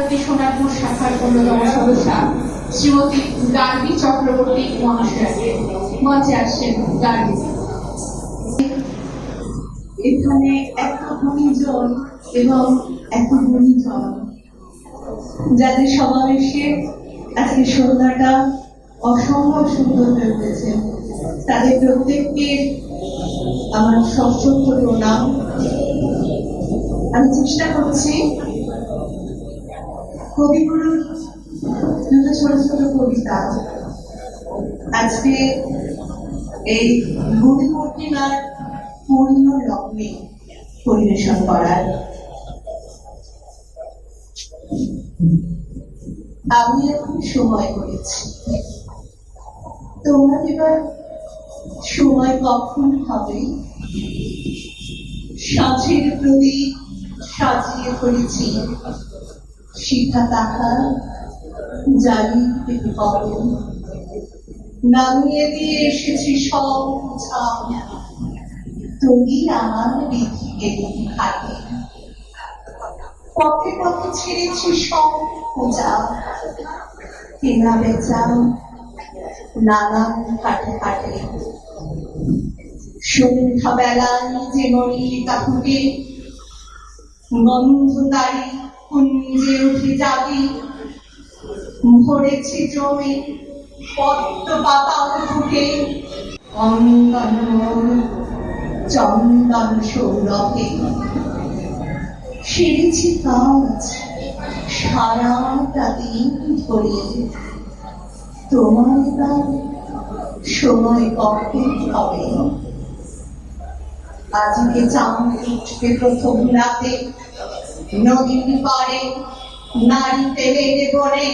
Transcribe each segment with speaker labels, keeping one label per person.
Speaker 1: ভারতী সোনারপুর শাখার অন্যতম সদস্যা শ্রীমতী গার্গী চক্রবর্তী মহাশয়াকে মঞ্চে আসছেন গার্গী।
Speaker 2: এখানে এত গুণীজন এবং এত গুণীজন যাদের সমাবেশে আজকে সন্ধ্যাটা অসম্ভব সুন্দর হয়ে উঠেছে। তাদের প্রত্যেককে আমার সশ্রদ্ধ প্রণাম। আমি চেষ্টা করছি কবিগুরুর দুটো ছোট ছোট কবিতা। আজকে এই গুরু পূর্ণিমার পূর্ণ লগ্নে পরিবেশন করার। আমি এখন সময় করেছি। তোমরা এবার সময় কখন হবে? সাঁচের প্রদীপ সাজিয়ে করেছি শিখা জানি নামিয়ে দিয়ে এসেছি সব তুমি আমার বিধিকে খাটে পথে পথে ছেড়েছি সব পূজা। কেনা বেচা নানান খাটে খাটে সন্ধ্যা বেলায় যে মল্লিকা ফুটে গন্ধ তারি কুঞ্জে উঠে যাবি। ভরেছে জমি পদ্ম পাতাল ফুটে। অঙ্গন মোর, চন্দন সৌরভে। সেরেছি কাজ, সারাটা দিন ধরে। তোমার এবার সময় কখন হবে। আজকে চাঁদ উঠবে প্রথম রাতে। নদীর পারে, নারী তেলের বনে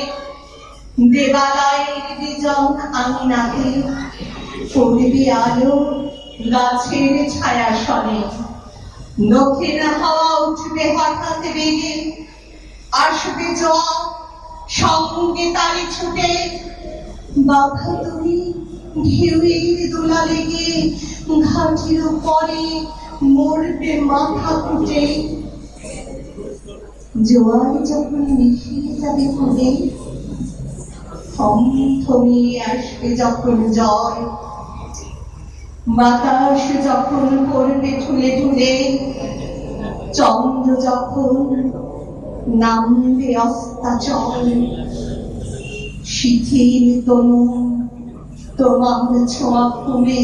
Speaker 2: দেবালয়ের বিজন আঙিনাতে পড়বে আলো গাছের ছায়া সনে। দক্ষিণ হাওয়া উঠবে হঠাৎ বেগে, আসবে জল সঙ্গে তালি ছুটে। বাধা তুমি ঢেউয়ের দোলা লেগে ঘাটির পরে মরবে মাথা ফুটে জোয়ার যখন মিশিয়ে যাবে থমিয়ে আসবে যখন জল। বাতাস যখন করবে ঠুলে ঠুলে চন্দ্র যখন নামবে অস্তাচল, শিথিল তনু তোমার ছোঁয়া ফুলে,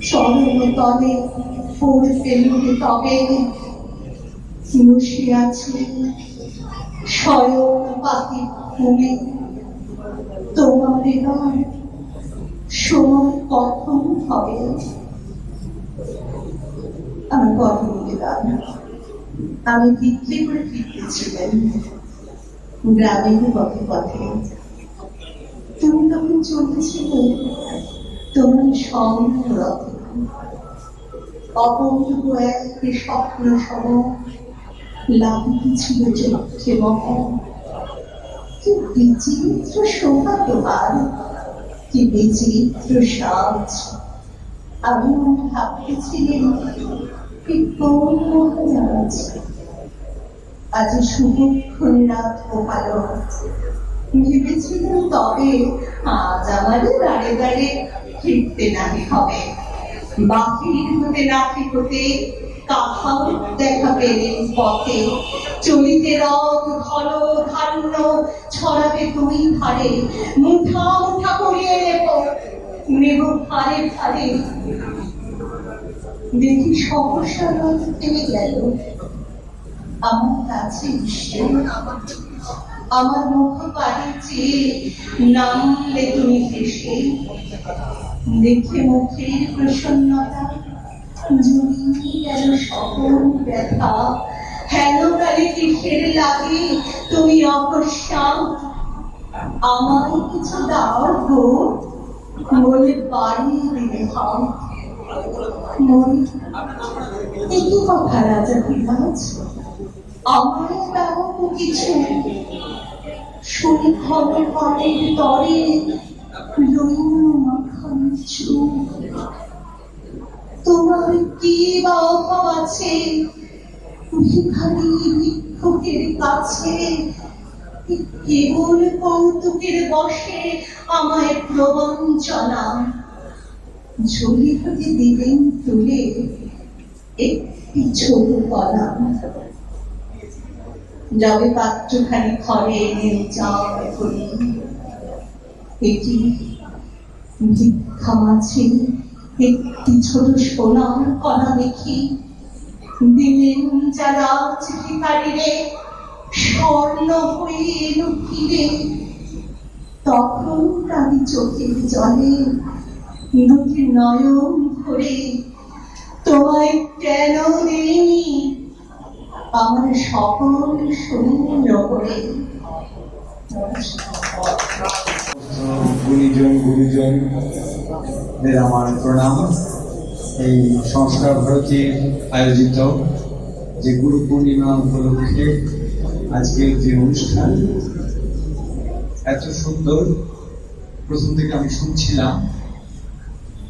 Speaker 2: চরণ তলে লুটে তবে আছে। স্বয়ং পাতি ফুলে তোমার সময় কখন হবে? আমি কথা বললাম আমি বিক্রি করে ফিরতেছিলেন গ্রামের পথে পথে। তুমি তখন চলতেছিলে তোমার সঙ্গ রথে। অপূর্ব এক স্বপ্ন সম বিচিত্র শোভা কি বিচিত্র সাজ আমি ভাবতেছিলেন আজ শুভক্ষণ রাত ভালো ভেবেছিলাম তবে আজ আমাদের দাঁড়ে দাঁড়ে ফিরতে নাহি হবে বাকির হতে নাকি হতে কাহাও দেখা পেলেন পথে চলিতে রথ ঘন ধান্য ছড়াবে দুই ধারে। মুঠা মুঠা করিয়ে নেব। নেব ধারে ধারে। দেখি থেমে গেল। আমার কাছে আমার মুখ পাড়ে চেয়ে নামলে তুমি হেসে। দেখে মুখের প্রসন্নতা জুড়িয়ে সকল ব্যথা হেন কিসের লাগে তুমি অকস্মাৎ আমায় কিছু দাও বলে বাড়ি দিলে হাত একই কথা রাজা বিরাজ দাও কিছু শুনি খবর পরের তরে রইল মাখান চুপ তোমার কি বা অভাব আছে? ভিখারি ভিক্ষুকের কাছে কেবল কৌতুকের বসে আমায় প্রবঞ্চনা ঝুলি হতে দিলেন তুলে একটি ছোট কলা। যাবে পাত্রখানি ঘরে এনে চায় করি। এটি ভিক্ষা মাঝে একটি ছোট সোনার কণা দেখি। দিলেন যারা ভিকারিরে স্বর্ণ হয়ে লুকিয়ে, তখন তারি চোখের জলে দুটি নয়ন ভরে, তোমায় কেন দেয়নি আমার সকল শূন্য করে।
Speaker 3: গুণীজন গুরুজনদের আমার প্রণাম। এই সংস্কার ভারতীর আয়োজিত যে গুরু পূর্ণিমা উপলক্ষে আজকের যে অনুষ্ঠান, এত সুন্দর। প্রথম থেকে আমি শুনছিলাম,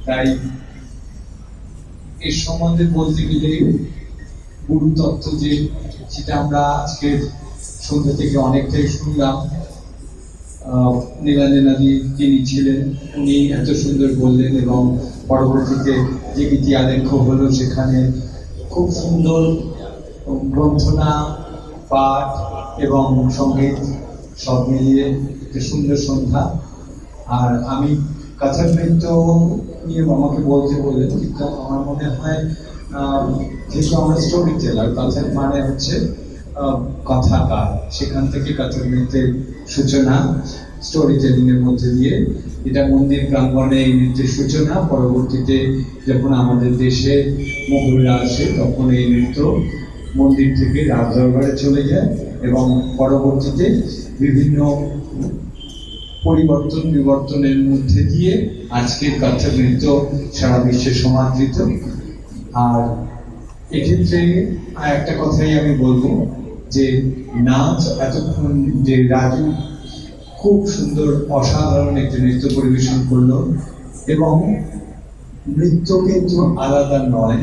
Speaker 3: তাই এর সম্বন্ধে বলতে গেলে গুরু তত্ত্ব যে, সেটা আমরা আজকের সন্ধ্যা থেকে অনেকটাই শুনলাম। নীলাঞ্জনাদি যিনি ছিলেন, উনি এত সুন্দর বললেন এবং পরবর্তীতে যে গীতি আলেখ্য হলো সেখানে খুব সুন্দর গ্রন্থনা, পাঠ এবং সংগীত সব মিলিয়ে একটা সুন্দর সন্ধ্যা। আর আমি কাথার নৃত্য নিয়ে আমাকে বলতে বললেন কিন্তু আমার মনে হয় যেহেতু আমরা স্টোরি টেলার কাথার মানে হচ্ছে কথাকার সেখান থেকে কাথার নৃত্যের সূচনা স্টোরি টেলিং এর মধ্যে দিয়ে এটা মন্দির প্রাঙ্গণে এই নৃত্যের সূচনা, পরবর্তীতে যখন আমাদের দেশে মোগলরা আসে, তখন এই নৃত্য মন্দির থেকে রাজদরবারে চলে যায় এবং পরবর্তীতে বিভিন্ন পরিবর্তন, বিবর্তনের মধ্যে দিয়ে আজকের কাছে নৃত্য সারা বিশ্বে সমাদৃত। আর এক্ষেত্রে একটা কথাই আমি বলব যে নাচ এতক্ষণ যে রাজু খুব সুন্দর, অসাধারণ একটি নৃত্য পরিবেশন করল এবং নৃত্য কিন্তু আলাদা নয়।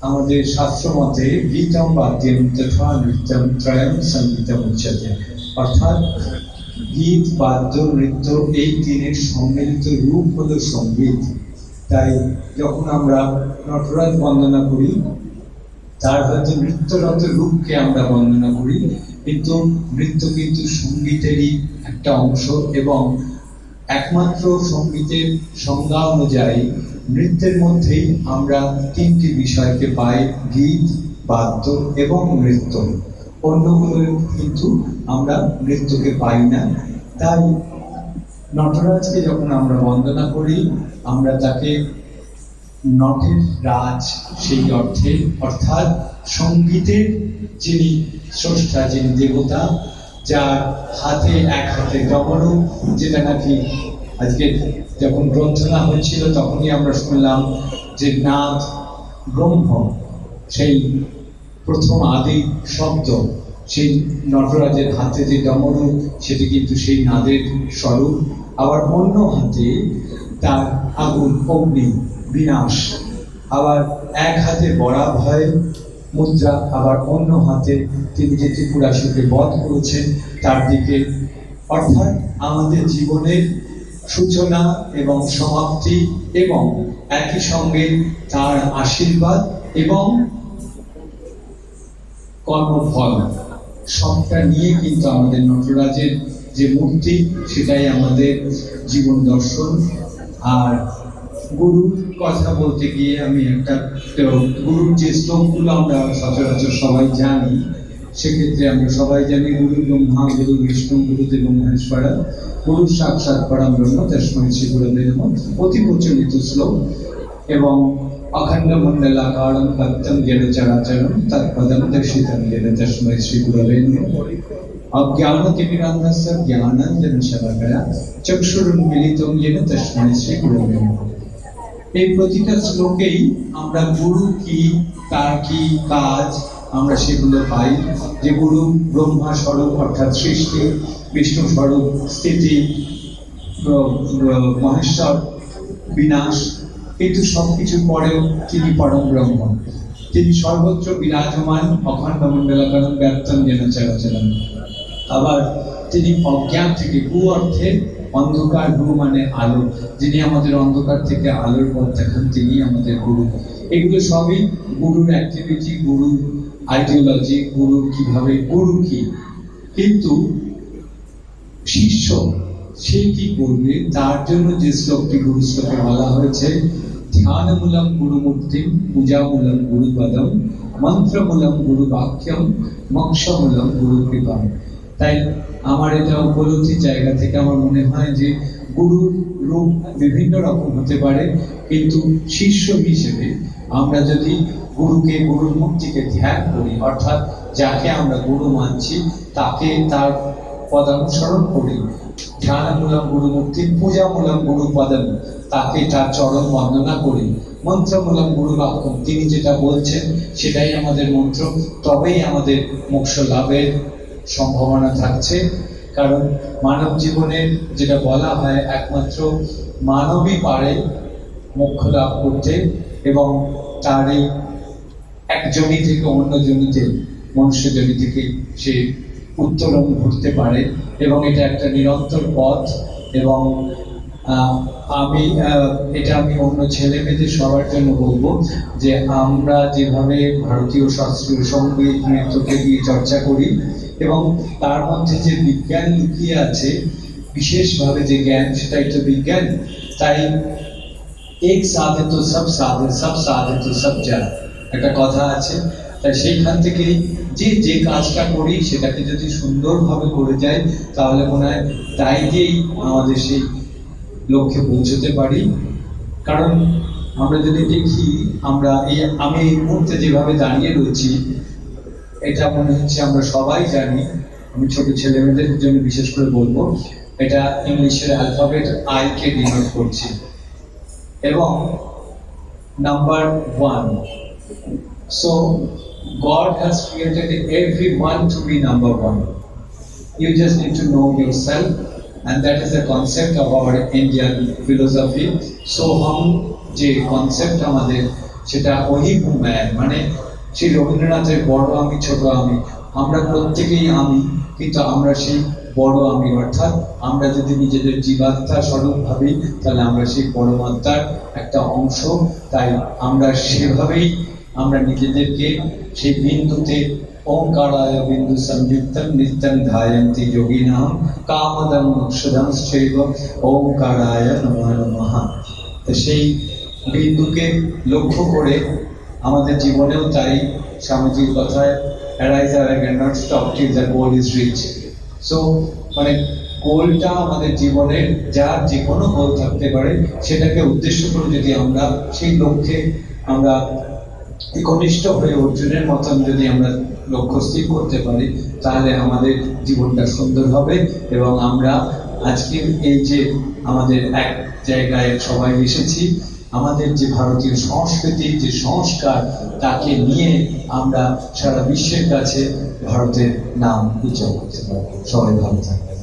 Speaker 3: আমাদের শাস্ত্র মতে গীতম বাদ্যম তথা নৃত্যম ত্রয়ম সঙ্গীতম উচ্চতে। অর্থাৎ গীত, বাদ্য, নৃত্য এই তিনের সম্মিলিত রূপ হলো সংগীত তাই যখন আমরা নটরাজ বন্দনা করি তার হয়তো নৃত্যরত রূপকে আমরা বর্ণনা করি, কিন্তু নৃত্য কিন্তু সঙ্গীতেরই একটা অংশ এবং একমাত্র সঙ্গীতের সংজ্ঞা অনুযায়ী নৃত্যের মধ্যেই আমরা তিনটি বিষয়কে পাই, গীত, বাদ্য এবং নৃত্য। অন্যগুলো কিন্তু আমরা নৃত্যকে পাই না। তাই নটরাজকে যখন আমরা বন্দনা করি, আমরা তাকে নটের রাজ সেই অর্থে, অর্থাৎ সঙ্গীতের যিনি স্রষ্টা, যিনি দেবতা, যার হাতে এক হাতে ডমরু যেটা নাকি আজকে যখন গ্রন্থনা হচ্ছিল, তখনই আমরা শুনলাম যে নাথ ব্রহ্ম, সেই প্রথম আদি শব্দ, সেই নটরাজের হাতে যে ডমরু সেটি কিন্তু সেই নাদের স্বরূপ। আবার অন্য হাতে তার আগুন অগ্নি বিনাশ। আবার এক হাতে বড়া ভয় মুদ্রা আবার অন্য হাতে তিনি যে ত্রিপুরাসুকে বধ করেছেন, তার দিকে। অর্থাৎ আমাদের জীবনের সূচনা এবং সমাপ্তি এবং একই সঙ্গে তার আশীর্বাদ এবং কর্মফল। সবটা নিয়ে কিন্তু আমাদের নটরাজের যে মূর্তি, সেটাই আমাদের জীবন দর্শন। আর গুরুর কথা বলতে গিয়ে আমি একটা গুরুর যে শ্লোকগুলো আমরা সচরাচর সবাই জানি, সেক্ষেত্রে আমরা সবাই জানি গুরু ব্রহ্মা, গুরু বিষ্ণু গুরুদেব মহেশ্বর, গুরু সাক্ষাৎ পরম ব্রহ্ম তস্মৈ শ্রী গুরুদেব নমঃ অতি প্রচলিত শ্লোক, এবং অখণ্ড মণ্ডলাকারম ভক্তম যেন চরাচরম তৎপদম দর্শিতম যেন তস্মৈ শ্রী গুরবে নমঃ অজ্ঞানতিমিরান্ধস্য জ্ঞানাঞ্জন শলাকয়া চক্ষুরুন্মিলিতম যেন তস্মৈ শ্রী নমঃ এই প্রতিটা শ্লোকেই আমরা গুরু কি, তার কি কাজ আমরা সেগুলো পাই। যে গুরু ব্রহ্মা স্বরূপ অর্থাৎ সৃষ্টি, বিষ্ণু স্বরূপ, স্থিতি মহেশ্বর, বিনাশ কিন্তু সব সবকিছুর পরেও তিনি পরম ব্রহ্ম। তিনি সর্বত্র বিরাজমান, অখণ্ড মণ্ডলাকারণ ব্যর্থম যেন চলাচলন আবার তিনি অজ্ঞান থেকে কু অর্থে অন্ধকার গুরু মানে আলো, যিনি আমাদের অন্ধকার থেকে আলোর পথ দেখান তিনি আমাদের গুরু। এগুলো সবই গুরুর অ্যাক্টিভিটি গুরুর আইডিওলজি গুরু কীভাবে, গুরু কি? কিন্তু শিষ্য, সে কি করবে? তার জন্য যে শ্লোকটি গুরু শ্লোকে বলা হয়েছে, ধ্যানমূলম গুরুমূর্তি পূজামূলম গুরুপদম মন্ত্রমূলম গুরু বাক্যম মোক্ষমূলম গুরু কৃপা তাই আমার এটা উপলব্ধির জায়গা থেকে আমার মনে হয় যে গুরুর রূপ বিভিন্ন রকম হতে পারে, কিন্তু শিষ্য হিসেবে আমরা যদি গুরুকে, গুরুর মূর্তিকে ধ্যান করি, অর্থাৎ যাকে আমরা গুরু মানছি, তাকে তার পদানুসরণ করি, ধ্যানমূলক গুরুমূর্তি, পূজামূলক গুরু পদম তাকে তার চরণ বন্দনা করি, মন্ত্রমূলক গুরু বাক্য, তিনি যেটা বলছেন সেটাই আমাদের মন্ত্র, তবেই আমাদের মোক্ষ লাভের সম্ভাবনা থাকছে। কারণ মানব জীবনে যেটা বলা হয় একমাত্র মানবই পারে মোক্ষ লাভ করতে এবং তার এই এক জমি থেকে অন্য জমিতে, মনুষ্য জমি থেকে সে উত্তরণ ঘুরতে পারে এবং এটা একটা নিরন্তর পথ এবং আমি এটা আমি অন্য ছেলে মেয়েদের সবার জন্য বলব যে আমরা যেভাবে ভারতীয় শাস্ত্রীয় সংগীত নৃত্যকে দিয়ে চর্চা করি এবং তার মধ্যে যে বিজ্ঞান লুকিয়ে আছে, বিশেষভাবে যে জ্ঞান, সেটাই তো বিজ্ঞান। তাই এক সাধে তো সব সাধে সব সাধে তো সব যা একটা কথা আছে, তাই সেইখান থেকে যে যে কাজটা করি, সেটাকে যদি সুন্দরভাবে করে যাই, তাহলে মনে হয় তাই দিয়েই আমাদের সেই লক্ষ্যে পৌঁছতে পারি। কারণ আমরা যদি দেখি, আমরা এই, আমি এই মুহূর্তে যেভাবে দাঁড়িয়ে রয়েছি এটা মনে হচ্ছে আমরা সবাই জানি, আমি ছোট ছেলে মেয়েদের জন্য বিশেষ করে বলব, এটা ইংলিশের অ্যালফাবেট আই কে ডিনোট করছে। এবং number one so God has created every one to be number one you just need to know your self and that is a concept of our Indian philosophy so হম যে concept আমাদের, সেটা অহিব মানে সেই রবীন্দ্রনাথের বড় আমি, ছোট আমি, আমরা প্রত্যেকেই আমি, কিন্তু আমরা সেই বড় আমি, অর্থাৎ আমরা যদি নিজেদের জীবাত্মা স্বরূপ ভাবি, তাহলে আমরা সেই পরমাত্মার একটা অংশ। তাই আমরা সেভাবেই আমরা নিজেদেরকে সেই বিন্দুতে ওঙ্কারায় বিন্দু সংযুক্তম নিত্যম ধায়ন্তি যোগিনাম কামদম মোক্ষদম শৈব ওঙ্কারায় নমঃ। তো সেই বিন্দুকে লক্ষ্য করে আমাদের জীবনেও তাই স্বামীজির কথায় অ্যারাইজ আর রিচ সো মানে গোলটা আমাদের জীবনের যার যে কোনো গোল থাকতে পারে, সেটাকে উদ্দেশ্য করে যদি আমরা সেই লক্ষ্যে আমরা একনিষ্ঠ হয়ে অর্জুনের মতন যদি আমরা লক্ষ্য স্থির করতে পারি, তাহলে আমাদের জীবনটা সুন্দর হবে এবং আমরা আজকে এই যে আমাদের এক জায়গায় সবাই এসেছি আমাদের যে ভারতীয় সংস্কৃতির যে সংস্কার, তাকে নিয়ে আমরা সারা বিশ্বের কাছে ভারতের নাম উজ্জ্বল করতে পারব। সবাই ভালো থাকবেন।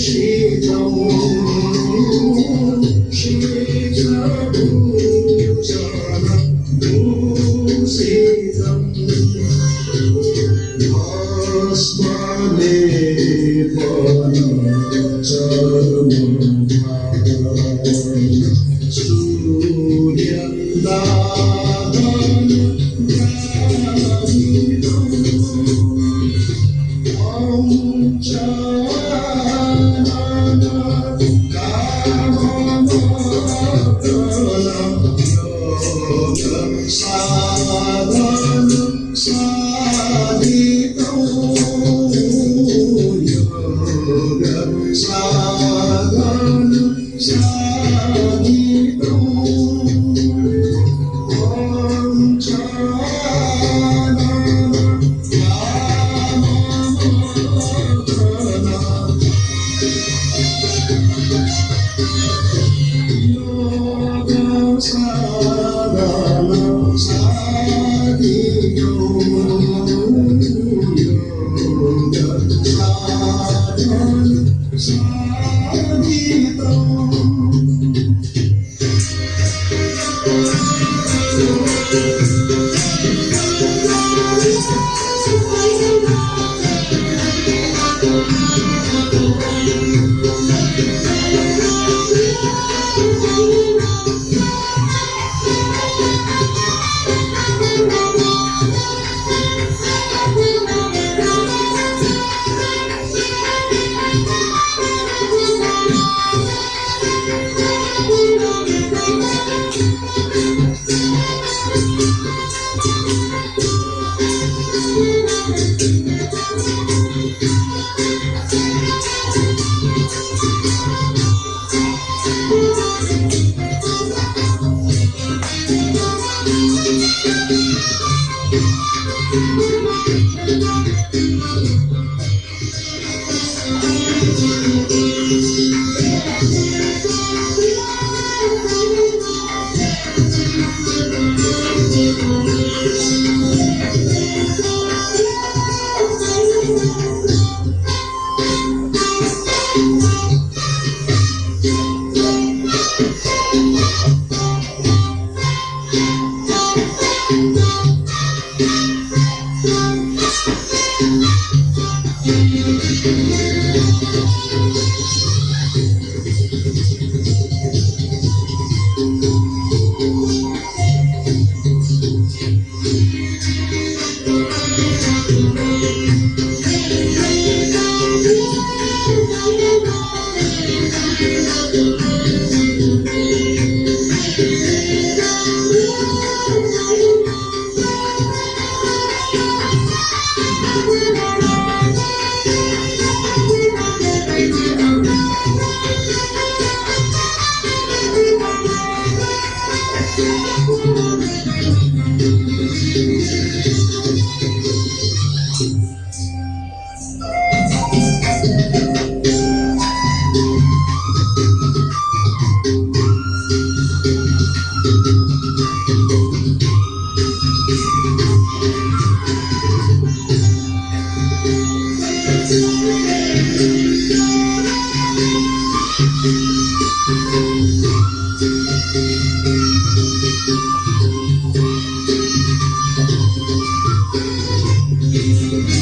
Speaker 4: cheio de amor. Thank you.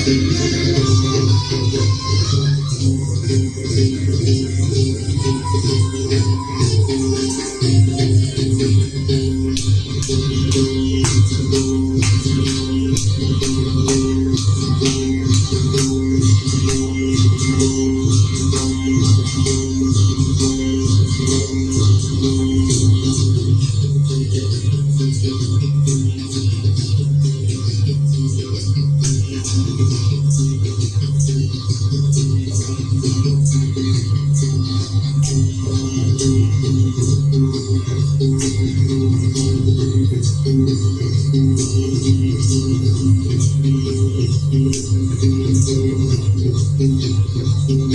Speaker 5: Thank you.
Speaker 4: Thank you.